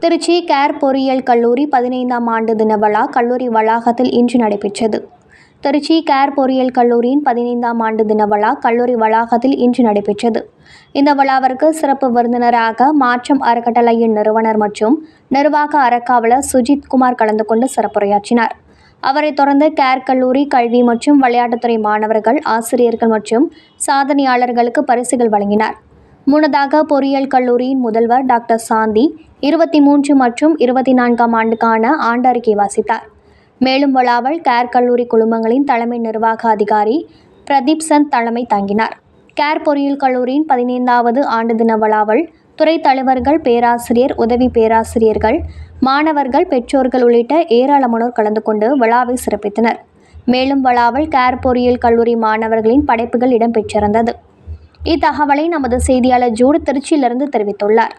Trichy care பொறியியல் கல்லூரி பதினைந்தாம் ஆண்டு தின விழா கல்லூரி வளாகத்தில் இன்று நடைபெற்றது. திருச்சி கேர் பொறியியல் கல்லூரியின் பதினைந்தாம் ஆண்டு தின விழா கல்லூரி வளாகத்தில் இன்று நடைபெற்றது. இந்த விழாவிற்கு சிறப்பு விருந்தினராக மாற்றம் அறக்கட்டளையின் நிறுவனர் மற்றும் நிர்வாக அறக்காவலர் சுஜித் குமார் கலந்து கொண்டு சிறப்புரையாற்றினார். அவரைத் தொடர்ந்து கேர் கல்லூரி கல்வி மற்றும் விளையாட்டுத்துறை மாணவர்கள் ஆசிரியர்கள் மற்றும் சாதனையாளர்களுக்கு பரிசுகள் வழங்கினார். முன்னதாக பொறியியல் கல்லூரியின் முதல்வர் டாக்டர் சாந்தி இருபத்தி மூன்று மற்றும் இருபத்தி நான்காம் ஆண்டுக்கான ஆண்டறிக்கை வாசித்தார். மேலும் விழாவில் கேர் கல்லூரி குழுமங்களின் தலைமை நிர்வாக அதிகாரி பிரதீப் சந்த் தலைமை தாங்கினார். கேர் பொறியியல் கல்லூரியின் பதினைந்தாவது ஆண்டு தின விழாவில் துறை தலைவர்கள் பேராசிரியர் உதவி பேராசிரியர்கள் மாணவர்கள் பெற்றோர்கள் உள்ளிட்ட ஏராளமானோர் கலந்து கொண்டு விழாவை சிறப்பித்தனர். மேலும் விழாவில் கேர் பொறியியல் கல்லூரி மாணவர்களின் படைப்புகள் இடம்பெற்றிருந்தது. இத்தகவலை நமது செய்தியாளர் ஜூடு திருச்சியிலிருந்து தெரிவித்துள்ளார்.